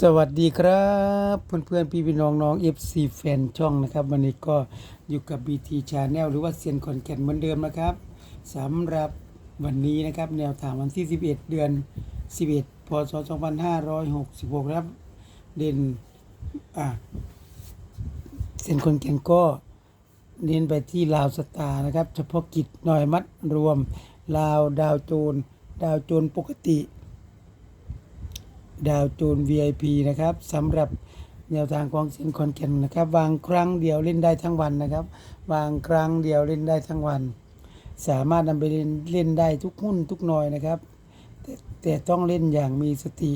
สวัสดีครับ เพื่อนเพื่อนๆพี่พี่น้องน้อง FC แฟนช่องนะครับ วันนี้ก็อยู่กับ BT Channel หรือว่าเซียนคอนแก่นเหมือนเดิมนะครับสำหรับวันนี้นะครับ แนวทางวันที่ 11 เดือน 11 พศ 2566 ครับ เด่นอะเซียนคอนแก่นก็เน้นไปที่ลาวสตาร์นะครับ เฉพาะกิจหน่อยมัดรวม ลาวดาวโจน ดาวโจนปกติ ดาวโจน VIP นะครับสำหรับแนวทางของเซนคอนแก่นนะครับ วางครั้งเดียวเล่นได้ทั้งวันนะครับ วางครั้งเดียวเล่นได้ทั้งวัน สามารถนำไปเล่นเล่นได้ทุกหุ้นทุกหน่อยนะครับแต่แต่ต้องเล่นอย่างมีสติ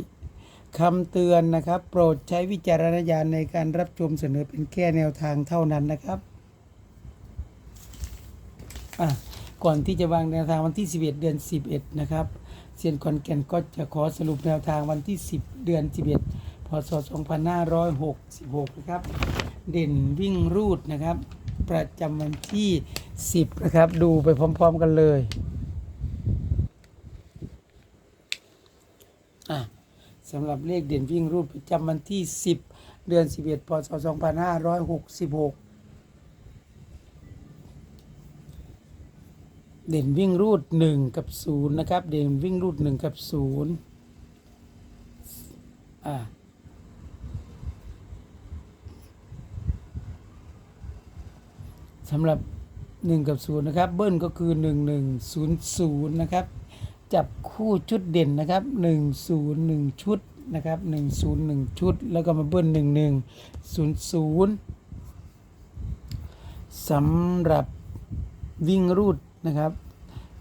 คำเตือนนะครับ โปรดใช้วิจารณญาณในการรับชมเสนอเป็นแค่แนวทางเท่านั้นนะครับอะก่อนที่จะวางแนวทางวันที่ 11 เดือน 11 นะครับ เซียนคอนแก่นก็จะขอสรุปแนวทางวันที่ 10 เดือน 11 พศ 2566 นะครับ เด่นวิ่งรูดนะครับ ประจำวันที่ 10 นะครับ ดูไปพร้อม ๆ กันเลยอะสำหรับเลขเด่นวิ่งรูดประจำวันที่ 10 เดือน 11 พศ 2566 เด่นวิ่งรูดหนึ่งกับศูนย์นะครับ เด่นวิ่งรูดหนึ่งกับศูนย์อ่าสำหรับหนึ่งกับศูนย์นะครับ เบิ้ลก็คือหนึ่งหนึ่งศูนย์ศูนย์นะครับ จับคู่ชุดเด่นนะครับหนึ่งศูนย์หนึ่งชุดนะครับหนึ่งศูนย์หนึ่งชุด แล้วก็มาเบิ้ลหนึ่งหนึ่งศูนย์ศูนย์สำหรับวิ่งรูด นะครับ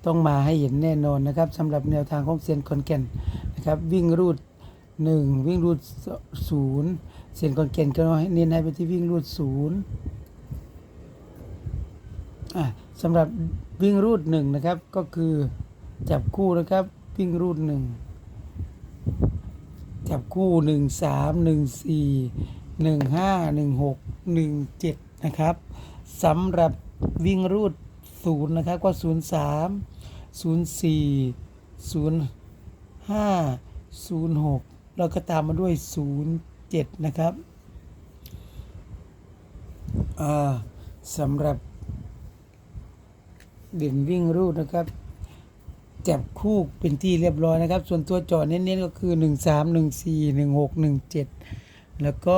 ต้องมาให้เห็นแน่นอนนะครับสำหรับแนวทางของเซียนคอนแก่นนะครับวิ่งรูดหนึ่งวิ่งรูดศูนย์เซียนคอนแก่นก็ให้เน้นให้ไปที่วิ่งรูดศูนย์อะสำหรับวิ่งรูดหนึ่งนะครับก็คือจับคู่นะครับวิ่งรูดหนึ่งจับคู่หนึ่งสามหนึ่งสี่หนึ่งห้าหนึ่งหกหนึ่งเจ็ดนะครับสำหรับวิ่งรูด ศูนย์นะครับก็ศูนย์สามศูนย์สี่ศูนย์ห้าศูนย์หกแล้วก็ตามมาด้วยศูนย์เจ็ดนะครับสำหรับเด่นวิ่งรูดนะครับจับคู่เป็นที่เรียบร้อยนะครับ ส่วนตัวจอเน้นๆก็คือ 1 3 1 4 1 6 1 7 แล้วก็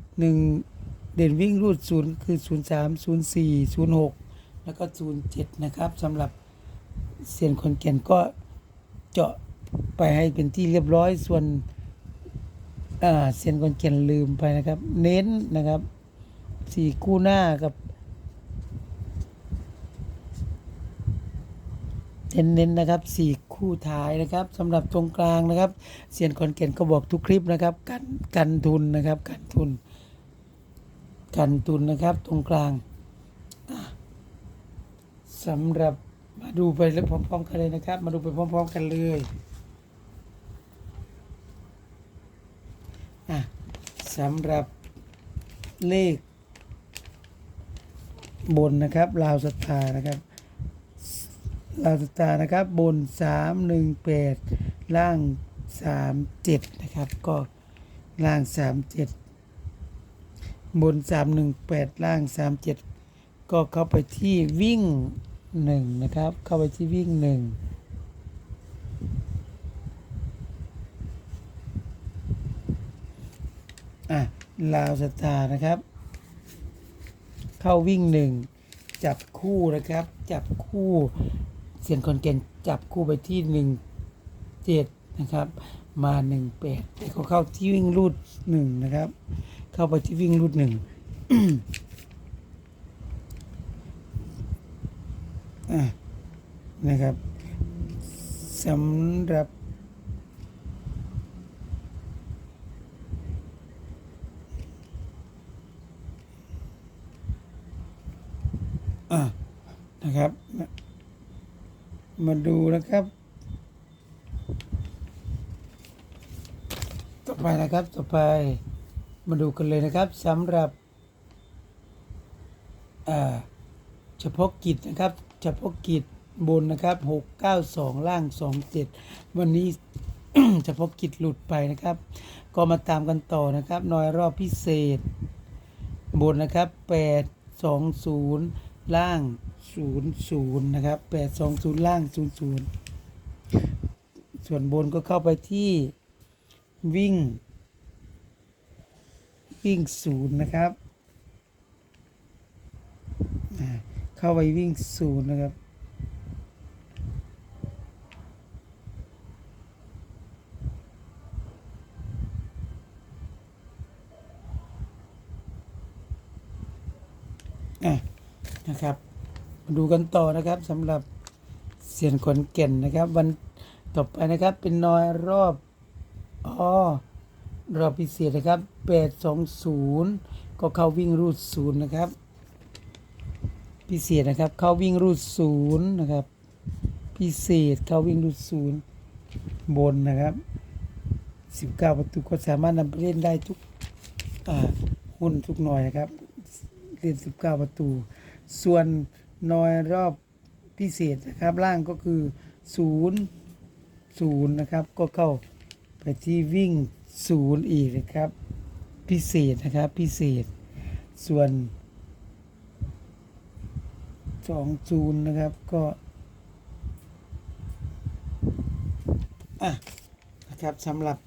1 เด่นวิ่งรูด0ก็คือ 0 3 0 4 0 6 แล้วก็0 7นย์เจ็ดนะครับสำหรับเซียนคนแก่นก็เจาะไปให้เป็นที่เรียบร้อยส่วนเซียนคนแก่นลืมไปนะครับ เน้นนะครับสี่คู่หน้ากับเน้นๆนะครับสี่คู่ท้ายนะครับสำหรับตรงกลางนะครับเซียนคอนเกนก็บอกทุกคลิปนะครับกันกันทุนนะครับกันทุนกันทุนนะครับตรงกลาง สำหรับมาดูไปแล้วพร้อมๆกันเลยนะครับ มาดูไปพร้อมๆกันเลยอะสำหรับเลข บนนะครับลาวสตาร์นะครับลาวสตาร์นะครับบนสามหนึ่งแปดล่างสามเจ็ดนะครับ ก็ล่างสามเจ็ดบนสามหนึ่งแปดล่างสามเจ็ดก็เข้าไปที่วิ่ง หนึ่งนะครับ เข้าไปที่วิ่งหนึ่งอะ ลาวสตาร์นะครับ เข้าวิ่งหนึ่งจับคู่นะครับ จับคู่ เสียงคนเกนจับคู่ไปที่หนึ่งเจ็ดนะครับ มาหนึ่งแปดแต่เขาเข้าที่วิ่งรูดหนึ่งนะครับ เข้าไปที่วิ่งรูดห นะครับสำหรับอะนะครับ มาดูนะครับ ต่อไปนะครับ ต่อไปมาดูกันเลยนะครับสำหรับอ่าเฉพาะกิจนะครับ เฉพาะกิจบนนะครับหกเก้าสองล่างสองเจ็ดวันนี้ เฉพาะกิจหลุดไปนะครับ ก็มาตามกันต่อนะครับนอยรอบพิเศษ บนนะครับ820ล่าง00นะครับ820ล่าง00ส่วนบนก็เข้าไปที่วิ่ง วิ่ง0นะครับอ่า เข้าไปวิ่ง0นนะครับอ่นะครับมาดูกันต่อนะครับสำหรับเสียนขนแก่นนะครับ วันต่อไปนะครับเป็นนอยรอบอ๋อรอบพิเศษนะครับ820 ก็เข้าวิ่งรูดศูนย์นะครับ พิเศษนะครับ เข้าวิ่งรูดศูนย์นะครับ พิเศษเข้าวิ่งรูดศูนย์บนนะครับ 19 ประตูก็สามารถนำไปเล่นได้ทุกหุ้นทุกหน่อยนะครับเล่น 19 ประตู ส่วนนอยรอบพิเศษนะครับ ล่างก็คือ 0 0 นะครับ ก็เข้าไปที่วิ่ง 0 อีกนะครับ พิเศษนะครับพิเศษส่วน 2 0นะครับก็อะนะครับสำหรับ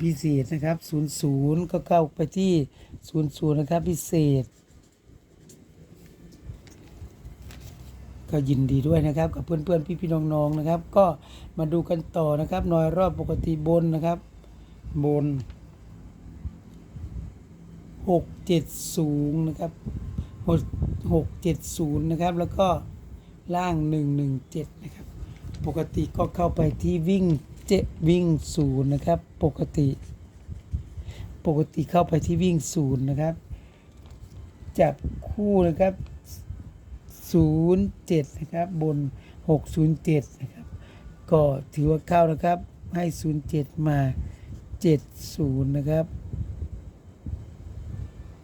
พิเศษนะครับ00ก็เข้าไปที่00นะครับพิเศษ ก็ยินดีด้วยนะครับกับเพื่อนๆพี่ๆน้องๆนะครับ ก็มาดูกันต่อนะครับหน่อยรอบปกติบนนะครับ บน 670 นะครับ 670 นะครับ แล้วก็ล่าง 117 นะครับ ปกติก็เข้าไปที่วิ่งเจวิ่งศูนย์นะครับ ปกติ ปกติเข้าไปที่วิ่งศูนย์นะครับ จับคู่นะครับศูนย์เจ็ดนะครับ บนหกศูนย์เจ็ดนะครับ ก็ถือว่าเข้านะครับ ให้ศูนย์เจ็ดมาเจ็ดศูนย์นะครับ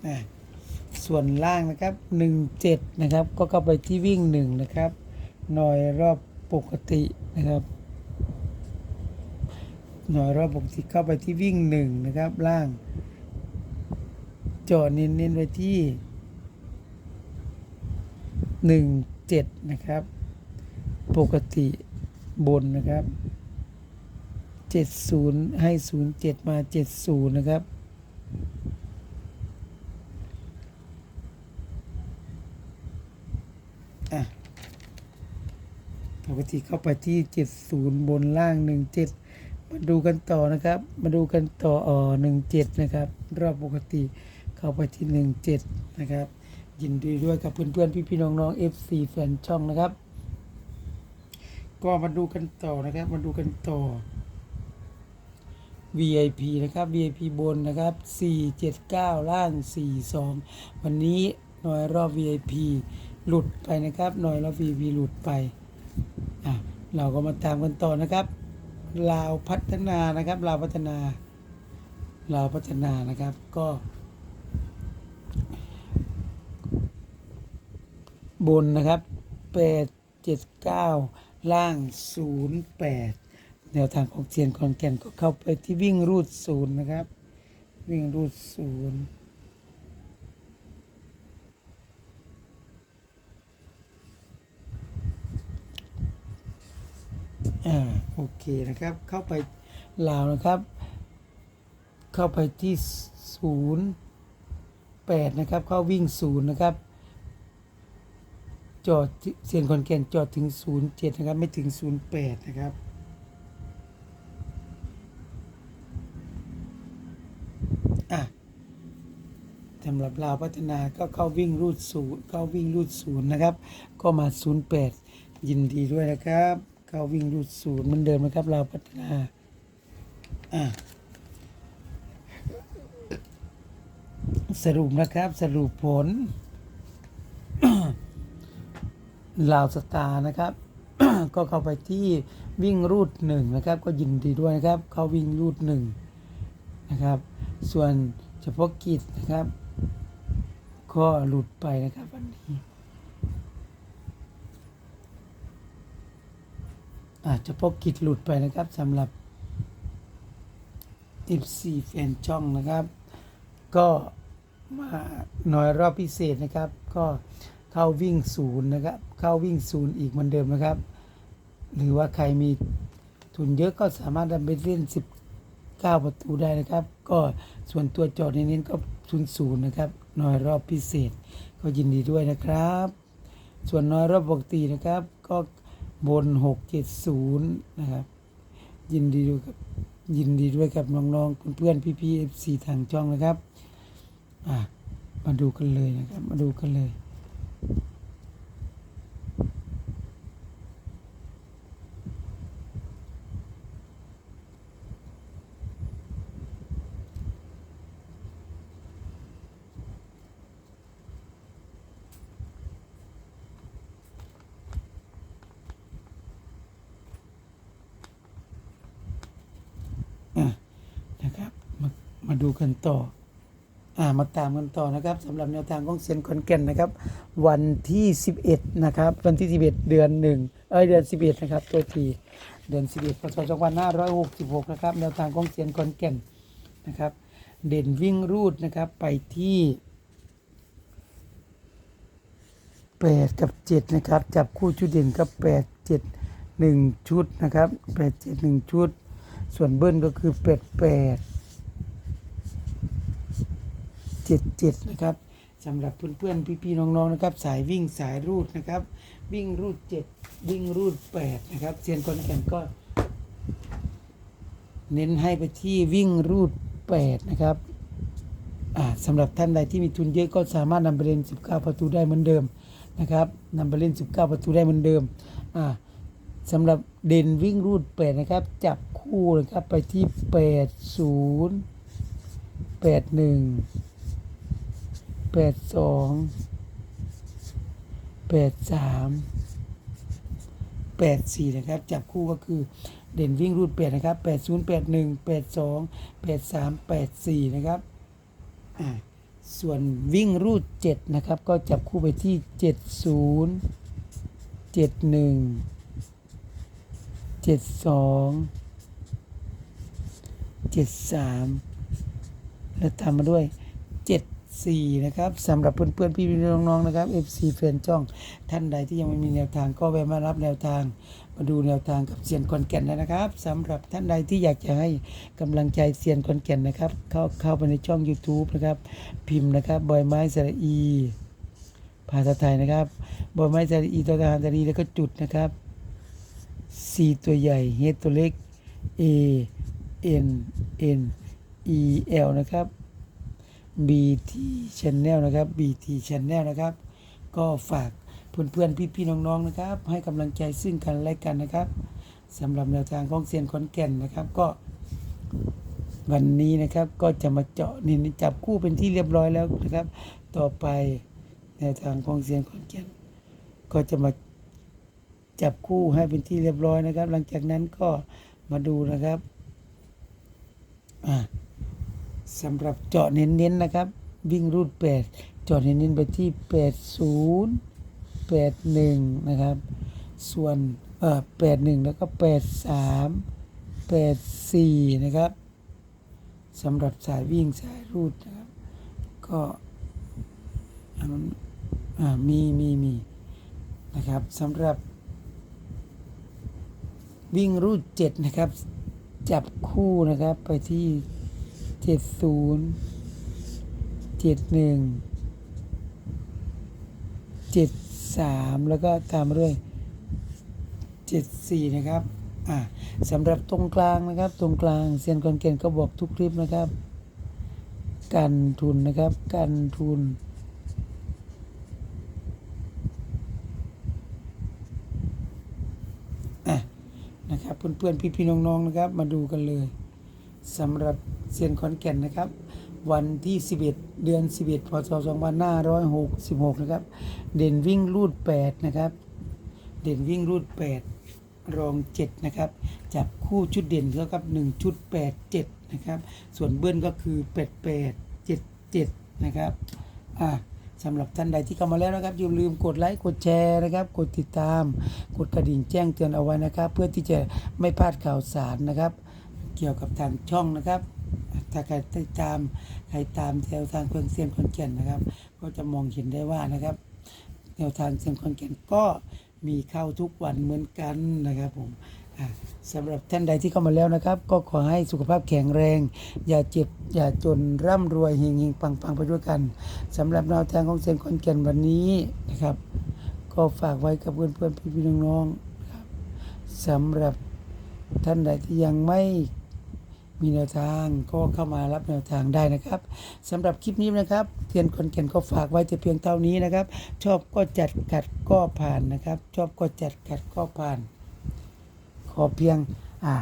อะส่วนล่างนะครับหนึ่งเจ็ดนะครับ ก็เข้าไปที่วิ่งหนึ่งนะครับหน่อยรอบปกตินะครับหน่อยรอบปกติเข้าไปที่วิ่งหนึ่งนะครับล่างจอดเน้นๆไว้ที่หนึ่งเจ็ดนะครับ ปกติบนนะครับเจ็ดศูนย์ให้ศูนย์เจ็ดมาเจ็ดศูนย์นะครับ ปกติเข้าไปที่ 70 บนล่าง 17 มาดูกันต่อนะครับ มาดูกันต่ออ่อ17 นะครับ รอบปกติเข้าไปที่ 17 นะครับ ยินดีด้วยกับเพื่อนๆ พี่ๆ น้องๆ FC แฟนช่องนะครับ ก็มาดูกันต่อนะครับ มาดูกันต่อ VIP นะครับ VIP บนนะครับ 479 ล่าง 42 วันนี้หน่วยรอบ VIP หลุดไปนะครับ หน่วยรอบ VIP หลุดไป เราก็มาตามกันต่อนะครับลาวพัฒนานะครับลาวพัฒนาลาวพัฒนานะครับก็บนนะครับ 879 ล่าง 08 แนวทางของเซียนคอนแก่นก็เข้าไปที่วิ่งรูดศูนย์นะครับ วิ่งรูดศูนย์ อ่าโอเคนะครับเข้าไปลาวนะครับ เข้าไปที่ศูนย์แปดนะครับ เข้าวิ่งศูนย์นะครับ จอดเซียนคอนแกนจอดถึงศูนย์เจ็ดนะครับ ไม่ถึงศูนย์แปดนะครับอะสำหรับลาวพัฒนาก็เข้าวิ่งรูดศูนย์เข้าวิ่งรูดศูนย์นะครับ ก็มาศูนย์แปดยินดีด้วยนะครับ เข้าวิ่งรูดศูนย์เหมือนเดิมนะครับลาพัฒนาอะสรุปนะครับสรุปผลลาวสตาร์นะครับ ก็เข้าไปที่วิ่งรูดหนึ่งนะครับ ก็ยินดีด้วยนะครับ เขาวิ่งรูดหนึ่งนะครับ ส่วนเฉพาะกิจนะครับ ก็หลุดไปนะครับวันนี้ อาจจะพกกิจหลุดไปนะครับสำหรับ FC แฟนช่องนะครับ ก็มาหน่อยรอบพิเศษนะครับ ก็เข้าวิ่งศูนย์นะครับ เข้าวิ่งศูนย์อีกเหมือนเดิมนะครับ หรือว่าใครมีทุนเยอะก็สามารถนำไปเล่น 19 ประตูได้นะครับ ก็ส่วนตัวจอดในนี้ก็ทุนศูนย์นะครับหน่อยรอบพิเศษก็ยินดีด้วยนะครับ ส่วนน้อยรอบปกตินะครับก็ บน 670 นะครับ ยินดีด้วยกับยินดีด้วยกับน้องๆเพื่อนๆพี่ๆ FC ทางช่องนะครับ อะ มาดูกันเลยนะครับ มาดูกันเลย อะนะครับ มาดูกันต่ออ่ามาตามกันต่อนะครับสำหรับแนวทางของเซียนคอนแก่นนะครับ วันที่ 11 นะครับ วันที่ 11 เดือนหนึ่งเอ้ยเดือน 11 นะครับ ตัวทีเดือน 11พศ2566 นะครับแนวทางของเซียนคอนแก่นนะครับ เด่นวิ่งรูดนะครับไปที่ 8 กับ 7 นะครับ จับคู่ชุดเด่นกับ8 7 1 ชุดนะครับ 8 7 1 ชุด ส่วนเบิ้ลก็คือ 8 8 เจ็ดเจ็ดนะครับสำหรับเพื่อนๆพี่ๆน้องๆนะครับสายวิ่งสายรูดนะครับ วิ่งรูดเจ็ดวิ่งรูดแปดนะครับเซียนคนแก่นก็ เน้นให้ไปที่วิ่งรูดแปดนะครับสำหรับท่านใดที่มีทุนเยอะก็สามารถนำไปเล่น 19 ประตูได้เหมือนเดิมนะครับนำไปเล่น 19 ประตูได้เหมือนเดิมสำหรับเด่นวิ่งรูดแปดนะครับ จับคู่นะครับไปที่ 80 81 แปดสองแปดสามแปดสี่นะครับ จับคู่ก็คือเด่นวิ่งรูดแปดนะครับแปดศูนย์แปดหนึ่งแปดสองแปดสามแปดสี่นะครับอ่าส่วนวิ่งรูดเจ็ดนะครับ ก็จับคู่ไปที่เจ็ดศูนย์เจ็ดหนึ่งเจ็ดสองเจ็ดสามและตามมาด้วยเจ็ด สี่นะครับสำหรับเพื่อนๆพี่ๆน้องๆนะครับ FC แฟนจ้องท่านใดที่ยังไม่มีแนวทางก็แวะมารับแนวทาง มาดูแนวทางกับเซียนคอนแก่นได้นะครับสำหรับท่านใดที่อยากจะให้กำลังใจเซียนคอนแก่นนะครับ เข้าเข้าไปในช่อง YouTube นะครับ พิมพ์นะครับบอยไม้สระอี ภาษาไทยนะครับบอยไม้สระอีตัวทหารสระอีแล้วก็จุดนะครับ C ตัวใหญ่เฮตัวเล็ก A N N E L นะครับ BT Channel นะครับ BT Channel นะครับ ก็ฝากเพื่อนๆ พี่ๆ น้องๆ นะครับ ให้กำลังใจซึ่งกันและกันนะครับสำหรับแนวทางของเซียนขอนแก่นนะครับ ก็ วันนี้นะครับก็จะมาเจาะนี่จับคู่เป็นที่เรียบร้อยแล้วนะครับ ต่อไปแนวทางของเซียนขอนแก่นก็จะมาจับคู่ให้เป็นที่เรียบร้อยนะครับ หลังจากนั้นก็มาดูนะครับอ่า สำหรับเจาะเน้นๆนะครับ วิ่งรูดแปดเจาะเน้นๆไปที่แปดศูนย์แปดหนึ่งนะครับ ส่วนเอ่อแปดหนึ่งแล้วก็แปดสามแปดสี่นะครับสำหรับสายวิ่งสายรูดนะครับ ก็อ่ามีมีมีนะครับสำหรับ วิ่งรูดเจ็ดนะครับ จับคู่นะครับไปที่ เจ็ดศูนย์เจ็ดหนึ่งเจ็ดสามแล้วก็ตามมาด้วยเจ็ดสี่นะครับอ่าสำหรับตรงกลางนะครับ ตรงกลางเซียนคอนเกนก็บอกทุกคลิปนะครับกันทุนนะครับกันทุนอะนะครับเพื่อนๆพี่ๆน้องๆนะครับ มาดูกันเลย สำหรับเซียนขอนแก่นนะครับ วันที่ 11 เดือน 11 พศ 2566 นะครับ เด่นวิ่งรูด 8 นะครับ เด่นวิ่งรูด 8 รอง 7 นะครับ จับคู่ชุดเด่นเท่ากับ1ชุด 8 7 นะครับ ส่วนเบิ้ลก็คือ 8 8 7 7 นะครับอะสำหรับท่านใดที่เข้ามาแล้วนะครับอย่าลืมกดไลค์กดแชร์นะครับ กดติดตาม กดกระดิ่งแจ้งเตือนเอาไว้นะครับ เพื่อที่จะไม่พลาดข่าวสารนะครับ เกี่ยวกับทางช่องนะครับ ถ้าใครติดตามใครตามแนวทางเครื่องเสียงคอนแก่นนะครับ ก็จะมองเห็นได้ว่านะครับแนวทางเสียงคอนแก่นก็มีเข้าทุกวันเหมือนกันนะครับผมสำหรับท่านใดที่เข้ามาแล้วนะครับ ก็ขอให้สุขภาพแข็งแรง อย่าเจ็บ อย่าจนร่ำรวยเฮงเฮงปังปังไปด้วยกันสำหรับแนวทางของเสียงคอนแก่นวันนี้นะครับ ก็ฝากไว้กับเพื่อนเพื่อนพี่พี่ๆน้องๆครับสำหรับท่านใดที่ยังไม่ มีแนวทางก็เข้ามารับแนวทางได้นะครับสำหรับคลิปนี้นะครับเทียนคอนแก่นก็ฝากไว้แต่เพียงเท่านี้นะครับ ชอบก็จัดกัดก็ผ่านนะครับ ชอบก็จัดกัดก็ผ่าน ขอเพียงอ่า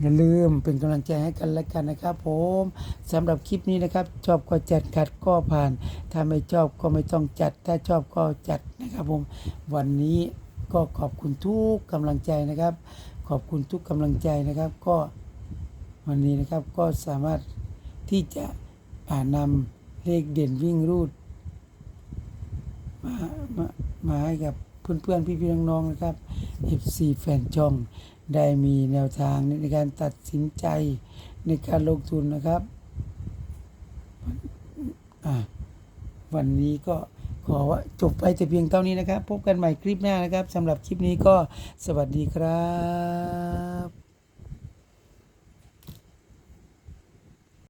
อย่าลืมเป็นกำลังใจให้กันและกันนะครับ ผมสำหรับคลิปนี้นะครับ ชอบก็จัดขัดก็ผ่าน ถ้าไม่ชอบก็ไม่ต้องจัด ถ้าชอบก็จัดนะครับผมวันนี้ก็ขอบคุณทุกกำลังใจนะครับ ขอบคุณทุกกำลังใจนะครับ ก็ วันนี้นะครับก็สามารถที่จะอ่านำเลขเด่นวิ่งรูดมามามาให้กับเพื่อนๆ พี่ๆน้องๆนะครับ FC แฟนช่องได้มีแนวทางในการตัดสินใจในการลงทุนนะครับวันนี้ก็ขอว่าจบไปแต่เพียงเท่านี้นะครับ พบกันใหม่คลิปหน้านะครับสำหรับคลิปนี้ก็สวัสดีครับ